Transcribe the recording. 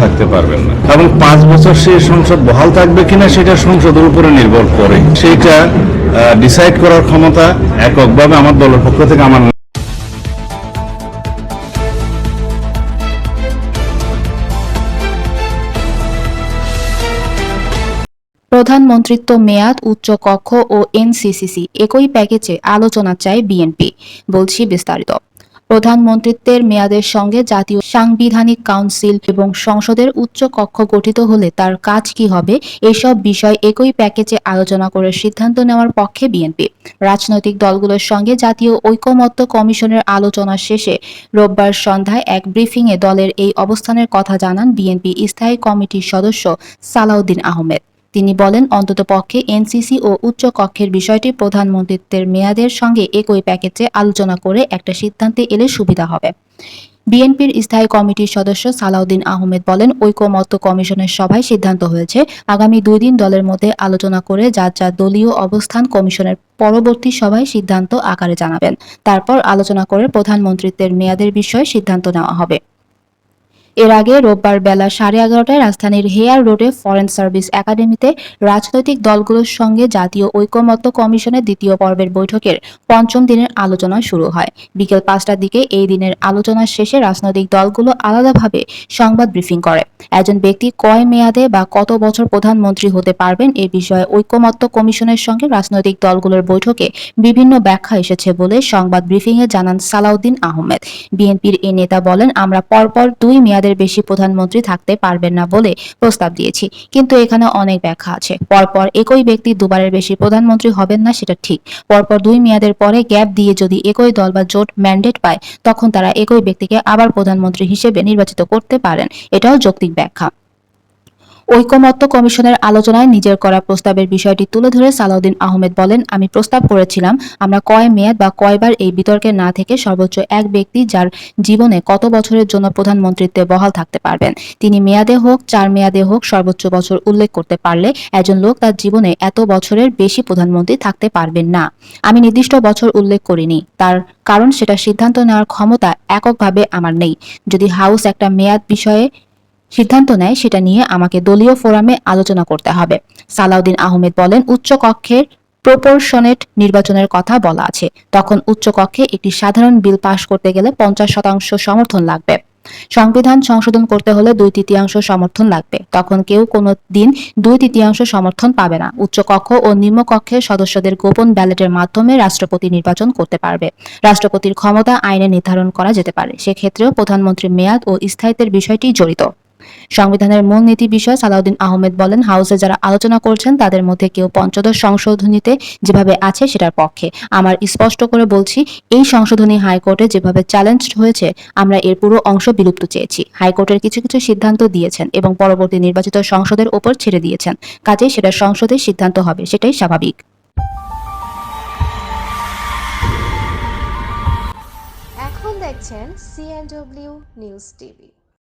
থাকতে পারবেন না। এবং পাঁচ বছর সেই সংসদ বহাল থাকবে কিনা সেটা সংসদের উপরে নির্ভর করে। সেইটা ডিসাইড করার ক্ষমতা এককভাবে আমার দলের পক্ষ থেকে আমার প্রধানমন্ত্রিত্ব মেয়াদ, উচ্চ কক্ষ ও এনসিসিসি একই প্যাকেজে আলোচনা চায় বিএনপি, বলছি বিস্তারিত। প্রধানমন্ত্রিত্বের মেয়াদের সঙ্গে জাতীয় সাংবিধানিক কাউন্সিল এবং সংসদের উচ্চ কক্ষ গঠিত হলে তার কাজ কি হবে, এসব বিষয় একই প্যাকেজে আলোচনা করে সিদ্ধান্ত নেওয়ার পক্ষে বিএনপি। রাজনৈতিক দলগুলোর সঙ্গে জাতীয় ঐকমত্য কমিশনের আলোচনা শেষে রোববার সন্ধ্যায় এক ব্রিফিংয়ে দলের এই অবস্থানের কথা জানান বিএনপি স্থায়ী কমিটির সদস্য সালাউদ্দিন আহমেদ। তিনি বলেন অন্ততপক্ষে এনসিসি ও উচ্চ কক্ষের বিষয়টি প্রধানমন্ত্রিত্বের মেয়াদের সঙ্গে একই প্যাকেজে আলোচনা করে একটা সিদ্ধান্তে এলে সুবিধা হবে। বিএনপির স্থায়ী কমিটির সদস্য সালাউদ্দিন আহমেদ বলেন, ঐকমত্য কমিশনের সভায় সিদ্ধান্ত হয়েছে। আগামী দুই দিন দলের মধ্যে আলোচনা করে যার যার দলীয় অবস্থান কমিশনের পরবর্তী সভায় সিদ্ধান্ত আকারে জানাবেন। তারপর আলোচনা করে প্রধানমন্ত্রিত্বের মেয়াদের বিষয়ে সিদ্ধান্ত নেওয়া হবে। এর আগে রোববার বেলা সাড়ে এগারোটায় রাজধানীর হেয়ার রোডে ফরেন সার্ভিস একাডেমিতে রাজনৈতিক দলগুলোর সঙ্গে জাতীয় ঐকমত্য কমিশনের দ্বিতীয় পর্বের বৈঠকের পঞ্চম দিনের আলোচনা শুরু হয়। বিকেল পাঁচটার দিকে এই দিনের আলোচনা শেষে রাজনৈতিক দলগুলো আলাদাভাবে সংবাদ ব্রিফিং করে। একজন ব্যক্তি কয় মেয়াদে বা কত বছর প্রধানমন্ত্রী হতে পারবেন এ বিষয়ে ঐকমত্য কমিশনের সঙ্গে রাজনৈতিক দলগুলোর বৈঠকে বিভিন্ন ব্যাখ্যা এসেছে বলে সংবাদ ব্রিফিংয়ে জানান সালাউদ্দিন আহমেদ। বিএনপির এই নেতা বলেন, আমরা পরপর দুই মেয়াদের বেশি প্রধানমন্ত্রী থাকতে পারবেন না বলে প্রস্তাব দিয়েছি। কিন্তু এখানে অনেক ব্যাখ্যা আছে। পরপর একই ব্যক্তি দুবারের বেশি প্রধানমন্ত্রী হবেন না, সেটা ঠিক। পরপর দুই মেয়াদের পরে গ্যাপ দিয়ে যদি একই দল বা জোট ম্যান্ডেট পায়, তখন তারা একই ব্যক্তিকে আবার প্রধানমন্ত্রী হিসেবে নির্বাচিত করতে পারেন। এটাও যৌক্তিক ব্যাখ্যা। ঐকমত্য কমিশনের আলোচনায় নিজের করা প্রস্তাবের বিষয়টি তুলে ধরে সালাউদ্দিন আহমেদ বলেন, আমি প্রস্তাব করেছিলাম, আমরা কয় মেয়াদ বা কয়বার এই বিতর্কে না থেকে সর্বোচ্চ এক ব্যক্তি যার জীবনে কত বছরের জন্য প্রধানমন্ত্রীত্বে বহাল থাকতে পারবেন। তিনি মেয়াদে হোক, চার মেয়াদে হোক, সর্বোচ্চ বছর উল্লেখ করতে পারলে একজন লোক তার জীবনে এত বছরের বেশি প্রধানমন্ত্রী থাকতে পারবেন না। আমি নির্দিষ্ট বছর উল্লেখ করিনি। তার কারণ সেটা সিদ্ধান্ত নেওয়ার ক্ষমতা এককভাবে আমার নেই। যদি হাউস একটা মেয়াদ বিষয়ে সিদ্ধান্ত নেয় সেটা নিয়ে আমাকে দলীয় ফোরামে আলোচনা করতে হবে। সালাউদ্দিন আহমেদ বলেন উচ্চ কক্ষের প্রপোর্শনেট নির্বাচনের কথা বলা আছে। তখন উচ্চ কক্ষে একটি সাধারণ বিল পাশ করতে গেলে পঞ্চাশ শতাংশ সমর্থন লাগবে। সংবিধান সংশোধন করতে হলে দুই তৃতীয়াংশ সমর্থন লাগবে। তখন কেউ কোনো দিন দুই তৃতীয়াংশ সমর্থন পাবে না। উচ্চ কক্ষ ও নিম্ন কক্ষের সদস্যদের গোপন ব্যালটের মাধ্যমে রাষ্ট্রপতি নির্বাচন করতে পারবে। রাষ্ট্রপতির ক্ষমতা আইনে নির্ধারণ করা যেতে পারে। সেক্ষেত্রেও প্রধানমন্ত্রীর মেয়াদ ও স্থায়িত্বের বিষয়টি জড়িত। সংবিধানের মূল নীতি বিষয়ে সালাউদ্দিন আহমেদ বলেন, হাউসে যারা আলোচনা করছেন, তাদের মধ্যে কেউ পঞ্চদশ সংশোধনীতে যেভাবে আছে সেটার পক্ষে। আমার স্পষ্ট করে বলছি, এই সংশোধনী হাইকোর্টে যেভাবে চ্যালেঞ্জ হয়েছে, আমরা এর পুরো অংশ বিলুপ্ত চেয়েছি। হাইকোর্টের কিছু কিছু সিদ্ধান্ত দিয়েছেন এবং পরবর্তী নির্বাচিত সংসদের ওপর ছেড়ে দিয়েছেন। কাজেই সেটা সংসদের সিদ্ধান্ত হবে, সেটাই স্বাভাবিক। এখন দেখছেন সিএনডব্লিউ নিউজ টিভি